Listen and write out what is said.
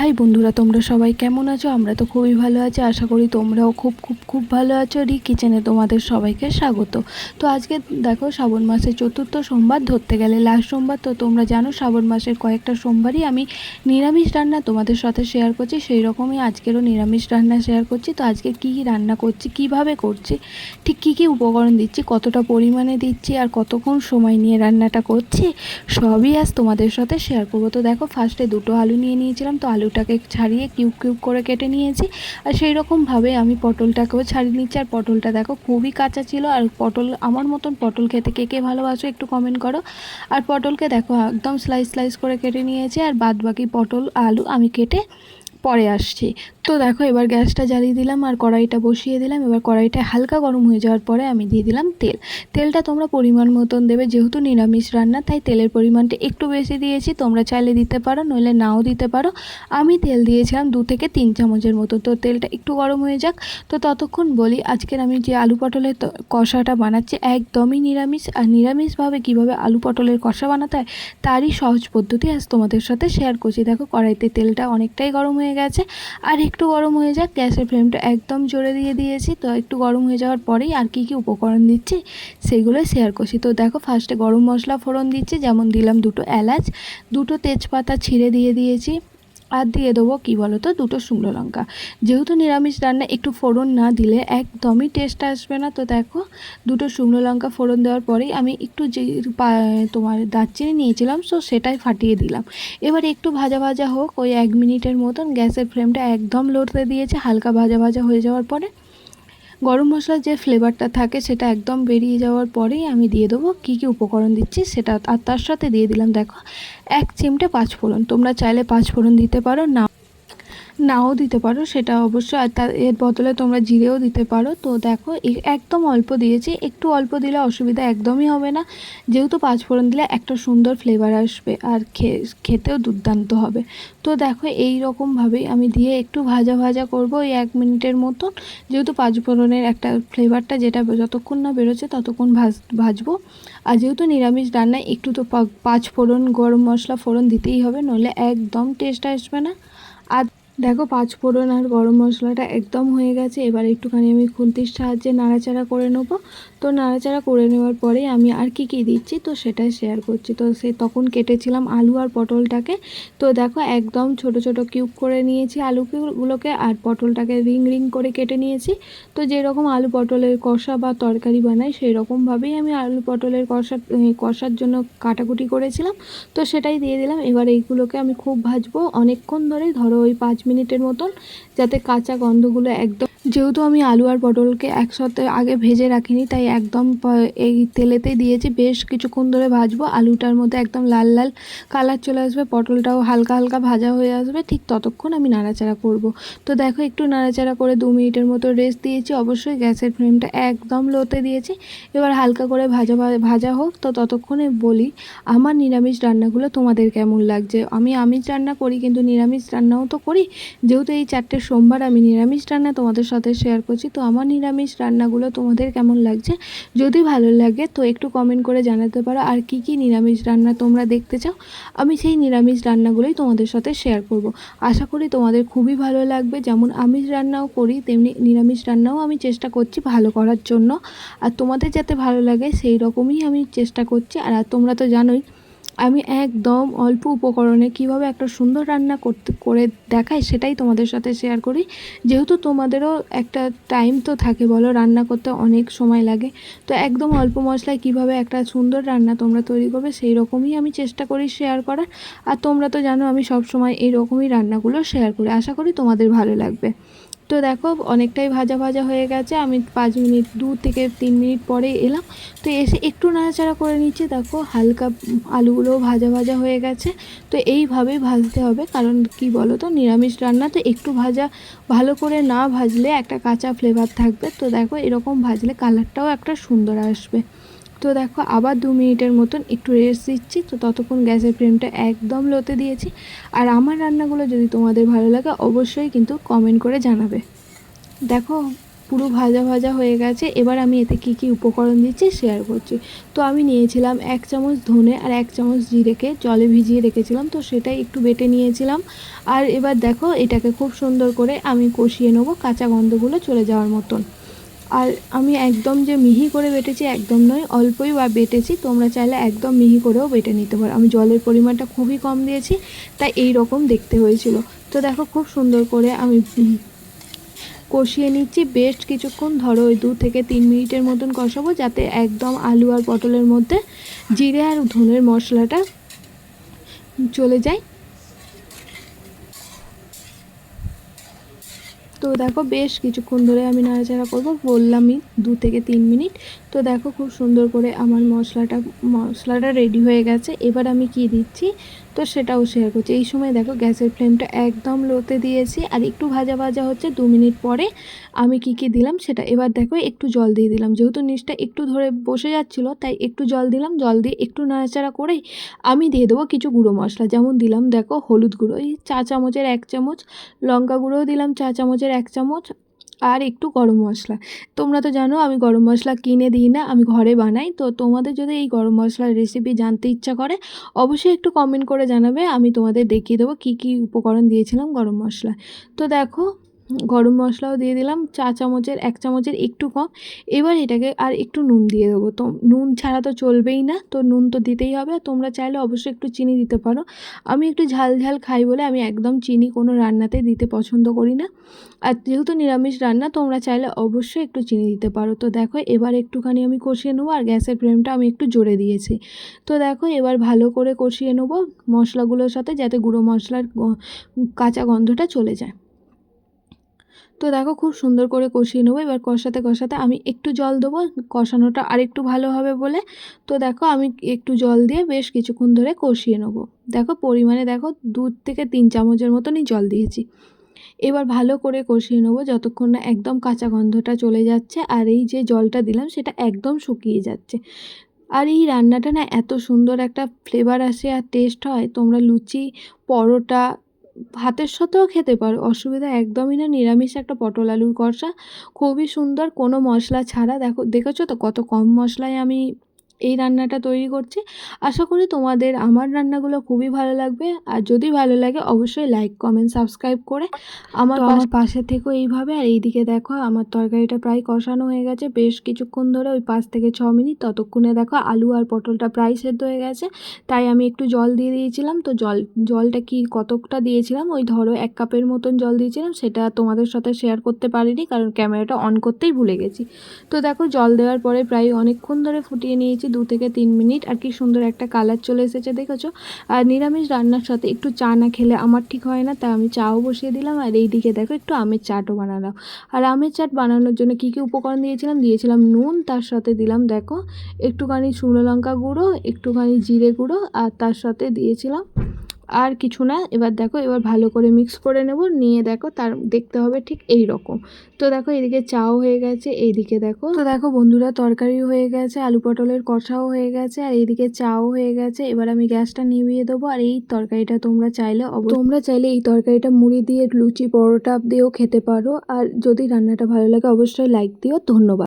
High বন্ধুরা, তোমরা সবাই কেমন আছো? আমরা তো খুবই ভালো আছি। আশা করি তোমরাও খুব খুব খুব ভালো আছো। রি কিচেনে তোমাদের সবাইকে স্বাগত। তো আজকে দেখো, শ্রাবণ মাসের চতুর্থ সোমবার ধরতে গেলে লাস্ট সোমবার। তো তোমরা জানো, শ্রাবণ মাসের কয়েকটা সোমবারই আমি নিরামিষ রান্না তোমাদের সাথে শেয়ার করছি। সেই রকমই আজকেরও নিরামিষ রান্না শেয়ার করছি। তো আজকে কী কী রান্না করছি, কীভাবে করছি, ঠিক কী কী উপকরণ দিচ্ছি, কতটা পরিমাণে দিচ্ছি, আর কতক্ষণ সময় নিয়ে রান্নাটা করছি, সবই আজ তোমাদের সাথে শেয়ার করব। তো দেখো ফার্স্টে দুটো আলু নিয়ে নিয়েছিলাম। তো আলুটাকে ছাড়িয়ে কিউব কিউব করে কেটে নিয়েছি। আর সেই রকমভাবে আমি পটলটাকেও ছাড়িয়ে নিচ্ছি। আর পটলটা দেখো খুবই কাঁচা ছিল। আর পটল, আমার মতন পটল খেতে কে কে ভালোবাসো একটু কমেন্ট করো। আর পটলকে দেখো একদম স্লাইস স্লাইস করে কেটে নিয়েছি। আর বাদ বাকি পটল, আলু আমি কেটে পরে আসছি। তো দেখো, এবার গ্যাসটা জ্বালিয়ে দিলাম আর কড়াইটা বসিয়ে দিলাম। এবার কড়াইটা হালকা গরম হয়ে যাওয়ার পরে আমি দিয়ে দিলাম তেল। তেলটা তোমরা পরিমাণ মতন দেবে, যেহেতু নিরামিষ রান্না, তাই তেলের পরিমাণটা একটু বেশি দিয়েছি। তোমরা চাইলে দিতে পারো, নইলে নাও দিতে পারো। আমি তেল দিয়েছিলাম দু থেকে তিন চামচের মতো। তো তেলটা একটু গরম হয়ে যাক। তো ততক্ষণ বলি, আজকের আমি যে আলু পটলের কষাটা বানাচ্ছি, একদমই নিরামিষ। আর নিরামিষভাবে কীভাবে আলু পটলের কষা বানাতে হয়, তারই সহজ পদ্ধতি আজ তোমাদের সাথে শেয়ার করছি। দেখো, কড়াইতে তেলটা অনেকটাই গরম হয়ে গেছে। আর একটু গরম হয়ে যাক, গ্যাসের ফ্লেমটা একদম জোরে দিয়ে দিয়েছি। তো একটু গরম হয়ে যাওয়ার পরেই আর কি কি উপকরণ দিচ্ছি, সেগুলোই শেয়ার করছি। তো দেখো ফার্স্টে গরম মশলা ফোড়ন দিচ্ছি, যেমন দিলাম দুটো এলাচ, দুটো তেজপাতা ছিঁড়ে দিয়ে দিয়েছি। আর দিয়ে দেবো কী বলো তো দুটো শুকনো লঙ্কা। যেহেতু নিরামিষ রান্না একটু ফোড়ন না দিলে একদমই টেস্ট আসবে না। তো দেখো, দুটো শুকনো লঙ্কা ফোড়ন দেওয়ার পরেই আমি একটু যে তোমার দারচিনি নিয়েছিলাম সো সেটাই ফাটিয়ে দিলাম। এবার একটু ভাজা ভাজা হোক, ওই এক মিনিটের মতন গ্যাসের ফ্লেমটা একদম লড়তে দিয়েছে, হালকা ভাজা ভাজা হয়ে যাওয়ার পরে গরম মশলার যে ফ্লেভারটা থাকে সেটা একদম বেরিয়ে যাওয়ার পরেই আমি দিয়ে দেবো কী কী উপকরণ দিচ্ছি সেটা, আর তার সাথে দিয়ে দিলাম দেখো এক চিমটে পাঁচ ফোড়ন তোমরা চাইলে পাঁচ ফোড়ন দিতে পারো, না নাও দিতে পারো, সেটা অবশ্যই আর তার এর বদলে তোমরা জিরেও দিতে পারো। তো দেখো একদম অল্প দিয়েছি, একটু অল্প দিলে অসুবিধা একদমই হবে না। যেহেতু পাঁচফোড়ন দিলে একটা সুন্দর ফ্লেভার আসবে, আর খেতেও দুর্দান্ত হবে। তো দেখো, এই রকমভাবেই আমি দিয়ে একটু ভাজা ভাজা করব ওই এক মিনিটের মতন। যেহেতু পাঁচফোড়নের একটা ফ্লেভারটা যেটা যতক্ষণ না বেরোচ্ছে ততক্ষণ ভাজ, ভাজবো। আর যেহেতু নিরামিষ রান্নায় একটু তো পা- পাঁচ ফোড়ন গরম মশলা ফোড়ন দিতেই হবে, নইলে একদম টেস্ট আসবে না। আর দেখো পাঁচ ফোড়ন আর গরম মশলাটা একদম হয়ে গেছে। এবার একটুখানি আমি খুন্তির সাহায্যে নাড়াচাড়া করে নেব। তো নাড়াচাড়া করে নেওয়ার পরে আমি আর কি কি দিচ্ছি তো সেটাই শেয়ার করছি। তো সে তখন কেটেছিলাম আলু আর পটলটাকে। তো দেখো একদম ছোট ছোট কিউব করে নিয়েছি আলুগুলোকে আর পটলটাকে রিং রিং করে কেটে নিয়েছি। তো যেরকম আলু পটলের কষা বা তরকারি বানাই সেই রকমভাবেই আমি আলু পটলের কষা, কষার জন্য কাটাকুটি করেছিলাম। তো সেটাই দিয়ে দিলাম। এবার এইগুলোকে আমি খুব ভাজবো। অনেকক্ষণ ধরে ধরো ওই পাঁচ মিনিটের মতন, যাতে কাঁচা গন্ধগুলো একদম যেহেতু আমি আলু আর পটলকে একসাথে আগে ভেজে রাখিনি, তাই একদম এই তেলেতে দিয়েছি। বেশ কিছুক্ষণ ধরে ভাজবো, আলুটার মধ্যে একদম লাল লাল কালার চলে আসবে, পটলটাও হালকা হালকা ভাজা হয়ে আসবে, ঠিক ততক্ষণ আমি নাড়াচাড়া করব। তো দেখো, একটু নাড়াচাড়া করে দু মিনিটের মতো রেস্ট দিয়েছি। অবশ্যই গ্যাসের ফ্লেমটা একদম লোতে দিয়েছি। এবার হালকা করে ভাজা ভাজা হোক, তো ততক্ষণে বলি, আমার নিরামিষ রান্নাগুলো তোমাদের কেমন লাগছে? আমি আমিষ রান্না করি, কিন্তু নিরামিষ রান্নাও তো করি যেহেতু এই চারটে সোমবার আমি নিরামিষ রান্না তোমাদের সাথে শেয়ার করছি, তো আমার নিরামিষ রান্নাগুলো তোমাদের কেমন লাগছে? যদি ভালো লাগে তো একটু কমেন্ট করে জানাতে পারো। আর কি কি নিরামিষ রান্না তোমরা দেখতে চাও, আমি সেই নিরামিষ রান্নাগুলোই তোমাদের সাথে শেয়ার করব। আশা করি তোমাদের খুবই ভালো লাগবে। যেমন আমিষ রান্নাও করি, তেমনি নিরামিষ রান্নাও আমি চেষ্টা করছি ভালো করার জন্য। আর তোমাদের যাতে ভালো লাগে সেই রকমই আমি চেষ্টা করছি। আর তোমরা তো জানোই আমি একদম অল্প উপকরণে কীভাবে একটা সুন্দর রান্না করতে, করে দেখাই সেটাই তোমাদের সাথে শেয়ার করি। যেহেতু তোমাদেরও একটা টাইম তো থাকে, বলো রান্না করতে অনেক সময় লাগে। তো একদম অল্প মশলায় কীভাবে একটা সুন্দর রান্না তোমরা তৈরি করবে সেই রকমই আমি চেষ্টা করি শেয়ার করার। আর তোমরা তো জানো আমি সব সময় এই রকমই রান্নাগুলো শেয়ার করি। আশা করি তোমাদের ভালো লাগবে। তো দেখো, অনেকটাই ভাজা ভাজা হয়ে গেছে। আমি পাঁচ মিনিট, দু থেকে তিন মিনিট পরে এলাম। তো এসে একটু নাড়াচাড়া করে নিচ্ছি। দেখো, হালকা আলুগুলোও ভাজা ভাজা হয়ে গেছে। তো এইভাবেই ভাজতে হবে। কারণ কি বলো তো নিরামিষ রান্না তো একটু ভাজা, ভালো করে না ভাজলে একটা কাঁচা ফ্লেভার থাকবে। তো দেখো, এরকম ভাজলে কালারটাও একটা সুন্দর আসবে। তো দেখো, আবার দু মিনিটের মতন একটু রেস্ট দিচ্ছি। তো ততক্ষণ গ্যাসের ফ্লেমটা একদম লোতে দিয়েছি। আর আমার রান্নাগুলো যদি তোমাদের ভালো লাগে, অবশ্যই কিন্তু কমেন্ট করে জানাবে। দেখো, পুরো ভাজা ভাজা হয়ে গেছে। এবার আমি এতে কি কি উপকরণ দিচ্ছি শেয়ার করছি। তো আমি নিয়েছিলাম এক চামচ ধনে আর এক চামচ জিরেকে জলে ভিজিয়ে রেখেছিলাম। তো সেটাই একটু বেটে নিয়েছিলাম। আর এবার দেখো, এটাকে খুব সুন্দর করে আমি কষিয়ে নেব কাঁচা গন্ধগুলো চলে যাওয়ার মতন। আর আমি একদম যে মিহি করে বেটেছি একদম নয়, অল্পই বা বেটেছি, তোমরা চাইলে একদম মিহি করেও বেটে নিতে পারো। আমি জলের পরিমাণটা খুবই কম দিয়েছি, তাই এই রকম দেখতে হয়েছিল। তো দেখো খুব সুন্দর করে আমি কষিয়ে নিচ্ছি, বেশ কিছুক্ষণ ধরো ওই দু থেকে তিন মিনিটের মতন কষাবো, যাতে একদম আলু আর পটলের মধ্যে জিরে আর ধনের মশলাটা চলে যায়। তো দেখো বেশ কিছুক্ষণ ধরে আমি নাড়াচাড়া করব বললামই দু থেকে তিন মিনিট। তো দেখো খুব সুন্দর করে আমার মশলাটা মশলাটা রেডি হয়ে গেছে। এবার আমি কি দিচ্ছি? তো সেটাও শেয়ার করছি। এই সময় দেখো গ্যাসের ফ্লেমটা একদম লোতে দিয়েছি। আর একটু ভাজা ভাজা হচ্ছে দু মিনিট পরে আমি কি কি দিলাম সেটা। এবার দেখো একটু জল দিয়ে দিলাম। যেহেতু নিচটা একটু ধরে বসে যাচ্ছিল, তাই একটু জল দিলাম। জল দিয়ে একটু নাড়াচাড়া করেই আমি দিয়ে দেবো কিছু গুঁড়ো মশলা। যেমন দিলাম দেখো হলুদ গুঁড়ো। এই চা চামচের এক চামচ, লঙ্কা গুঁড়োও দিলাম চা চামচের এক চামচ। আর একটু গরম মশলা। তোমরা তো জানো আমি গরম মশলা কিনে দিই না, আমি ঘরে বানাই। তো তোমাদের যদি এই গরম মশলার রেসিপি জানতে ইচ্ছা করে, অবশ্যই একটু কমেন্ট করে জানাবে, আমি তোমাদের দেখিয়ে দেবো কী কী উপকরণ দিয়েছিলাম গরম মশলা তো দেখো গরম মশলাও দিয়ে দিলাম, চা চামচের, এক চামচের একটু কম। এবার এটাকে আর একটু নুন দিয়ে দেবো। তো নুন ছাড়া তো চলবেই না, তো নুন তো দিতেই হবে। তোমরা চাইলে অবশ্যই একটু চিনি দিতে পারো। আমি একটু ঝাল ঝাল খাই বলে আমি একদম চিনি কোনো রান্নাতে দিতে পছন্দ করি না। আর যেহেতু নিরামিষ রান্না, তোমরা চাইলে অবশ্যই একটু চিনি দিতে পারো। তো দেখো, এবার একটুখানি আমি কষিয়ে নেব, আর গ্যাসের ফ্লেমটা আমি একটু জোরে দিয়েছি। তো দেখো, এবার ভালো করে কষিয়ে নেব মশলাগুলোর সাথে, যাতে গুঁড়ো মশলার কাঁচা গন্ধটা চলে যায়। তো দেখো খুব সুন্দর করে কষিয়ে নেব। এবার কষাতে কষাতে আমি একটু জল দেবো, কষানোটা আরেকটু ভালো হবে বলে। তো দেখো আমি একটু জল দিয়ে বেশ কিছুক্ষণ ধরে কষিয়ে নেব। দেখো পরিমাণে দেখো দু থেকে তিন চামচের মতনই জল দিয়েছি। এবার ভালো করে কষিয়ে নেব যতক্ষণ না একদম কাঁচা গন্ধটা চলে যাচ্ছে আর এই যে জলটা দিলাম সেটা একদম শুকিয়ে যাচ্ছে। আর এই রান্নাটা না এত সুন্দর একটা ফ্লেভার আসে আর টেস্ট হয়। তোমরা লুচি, পরোটা ভাতের সাথেও খেতে পারো। অসুবিধা একদমই না। নিরামিষ একটা পটল আলুর কষা। খুবই সুন্দর। কোনো মশলা ছাড়া। দেখো, দেখেছ তো কত কম মশলায় আমি এই রান্নাটা তৈরি করছি। আশা করি তোমাদের আমার রান্নাগুলো খুবই ভালো লাগবে। আর যদি ভালো লাগে অবশ্যই লাইক কমেন্ট সাবস্ক্রাইব করে আমার আমার পাশে থেকেও এইভাবে। আর এইদিকে দেখো আমার তরকারিটা প্রায় কষানো হয়ে গেছে। বেশ কিছুক্ষণ ধরে ওই পাঁচ থেকে ছ মিনিট। ততক্ষণে দেখো আলু আর পটলটা প্রায় সেদ্ধ হয়ে গেছে। তাই আমি একটু জল দিয়ে দিয়েছিলাম। তো জল জলটা কি কতকটা দিয়েছিলাম? ওই ধরো এক কাপের মতন জল দিয়েছিলাম। সেটা তোমাদের সাথে শেয়ার করতে পারিনি। কারণ ক্যামেরাটা অন করতেই ভুলে গেছি। তো দেখো জল দেওয়ার পরে প্রায় অনেকক্ষণ ধরে ফুটিয়ে নিয়েছি। দু থেকে তিন মিনিট। আর কি সুন্দর একটা কালার চলে এসেছে, দেখেছ? আর নিরামিষ রান্নার সাথে একটু চা না খেলে আমার ঠিক হয় না, তাই আমি চাও বসিয়ে দিলাম। আর এই দিকে দেখো, একটু আমের চাটও বানালাম। আর আমের চাট বানানোর জন্য কী কী উপকরণ দিয়েছিলাম? দিয়েছিলাম নুন, তার সাথে দিলাম, দেখো, একটুখানি শুকনো লঙ্কা গুঁড়ো, একটুখানি জিরে গুঁড়ো, আর তার সাথে দিয়েছিলাম আর কিছু না, এবার দেখো, এবার ভালো করে মিক্স করে নেব, নিয়ে দেখো, তার, দেখতে হবে ঠিক এই রকম। তো দেখো, এদিকে চাও হয়ে গেছে, এইদিকে দেখো। তো দেখো বন্ধুরা, তরকারি হয়ে গেছে, আলু পটলের কষাও হয়ে গেছে, আর এইদিকে চাও হয়ে গেছে, এবার আমি গ্যাসটা নিভিয়ে দেবো, আর এই তরকারিটা তোমরা চাইলে তোমরা চাইলে এই তরকারিটা মুড়ি দিয়ে, লুচি, পরোটা দিয়েও খেতে পারো, আর যদি রান্নাটা ভালো লাগে, অবশ্যই লাইক দিও, ধন্যবাদ।